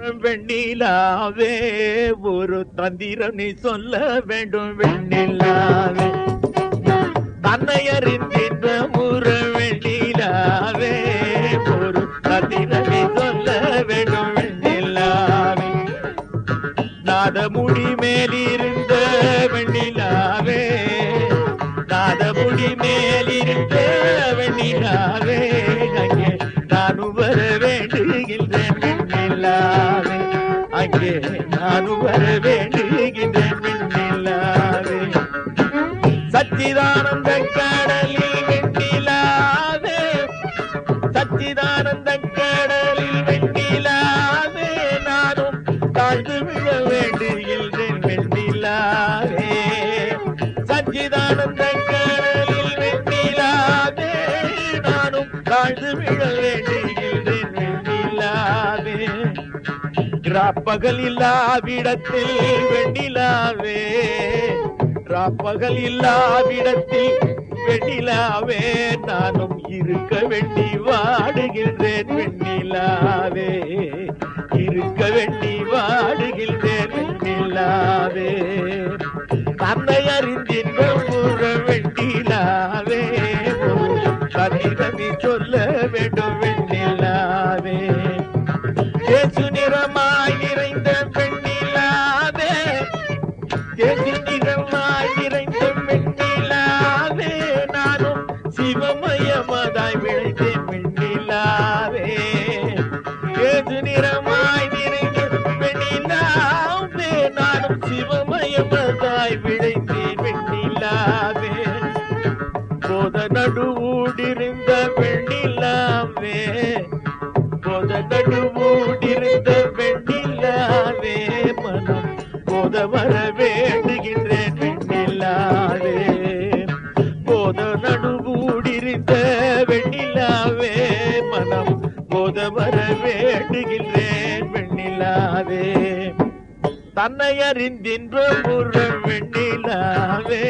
வெண்ணிலாவே. ஒரு தந்திரம் நீ சொல்ல வேண்டும் வெண்ணிலாவே. தன்னை அறிந்தின்ற முற வெண்ணிலாவே. ஒரு தந்திரம் நீ சொல்ல வேண்டும் வெண்ணிலாவே. நாதமுடி மேலிருந்த வெண்ணிலாவே. நாதமுடி மேலிருந்த வெண்ணிலாவே. அங்கே நானும் வர வேண்டுகின்றேன் வெண்ணிலாவே சச்சிதானந்த கடலில் வெண்ணிலாவே சச்சிதானந்த கடலில் வெண்ணிலாவே நானும் தாழ்ந்து விழ வேண்டுகின்றேன் வெண்ணிலாவே சச்சிதானந்த கடலில் வெண்ணிலாவே நானும் தாழ்ந்து விழ ராப்பகல் இல்லாவிடத்தில் வெண்ணிலாவே. ராப்பகல் இல்லாவிடத்தில் வெண்ணிலாவே. நானும் இருக்க வேண்டி வாடுகின்றேன் வெண்ணிலாவே. இருக்க வேண்டி வாடுகின்றேன் வெண்ணிலாவே. தன்னை அறிந்தின் முற வெண்ணிலாவே. கதிரவி சொல்ல நிறமதாய் விளைந்தேன் வெண்ணிலாவே ஏது நிறமாய் நிறைந்த வெண்ணிலாவே நானும் சிவமயமதாய் விளைந்தேன் வெண்ணிலாவே போத நடுவூடிருந்த வெண்ணிலாவே போத நடுவூடிருந்த வெண்ணிலாவே மனம் போத வர வேண்டும் வெண்ணிலாவே மனம் போத வர வேண்டுகின்றேன் வெண்ணிலாவே. தன்னை அறிந்தின்ற ஒரு வெண்ணிலாவே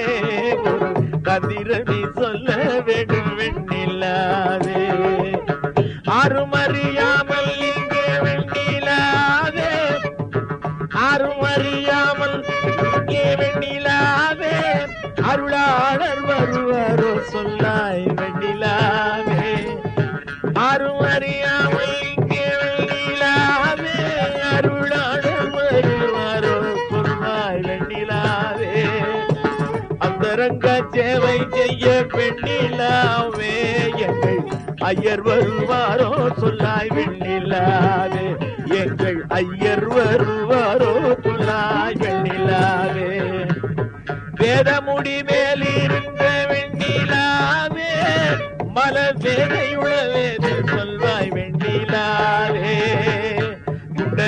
ஒரு கதிரவி சொல்ல வேண்டும் வெண்ணிலாவே. அருமறியாமல் இங்கே வெண்ணிலாவே அருமறியாமல் இங்கே வெண்ணிலாவே. அருளா யாரும் அறியாமல் இங்கே வெண்ணிலாவே அருளாளர் வருவாரோ சொல்லாய் வெண்ணிலாவே அந்தரங்க சேவை செய்ய பெண்ணிலாவே எங்கள் ஐயர் வருவாரோ சொல்லாய் வெண்ணிலாவே. எங்கள் ஐயர் வருவாரோ சொல்லாய் வெண்ணிலாவே. வேதமுடி மேலிருந்த வெண்ணிலாவே மல வேதையுடன்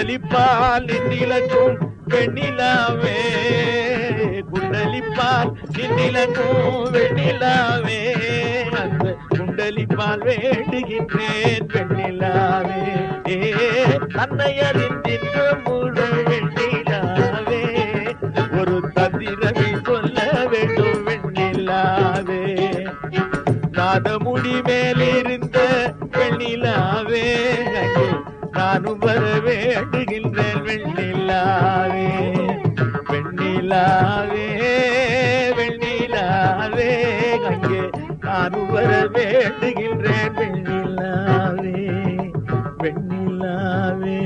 குண்டலிப்பால் நின்னிலக்கும் வெண்ணிலாவே. குண்டலிப்பால் நின்னிலக்கும் வெண்ணிலாவே. அந்த குண்டலிப்பால் வேண்டுகின்றேன் வெண்ணிலாவே. ஏ தன்னை அறிந்தின்ற முழு வெண்ணிலாவே. ஒரு தந்திரவி சொல்ல வேண்டும் வெண்ணிலாவே. நாதமுடி மேலிருந்த வெண்ணிலாவே. நானும் வர வேண்டுகின்றேன் வெண்ணிலாவே வெண்ணிலாவே வெண்ணிலாவே. அங்கே நானும் வர வேண்டுகின்றேன் வெண்ணிலாவே வெண்ணிலாவே.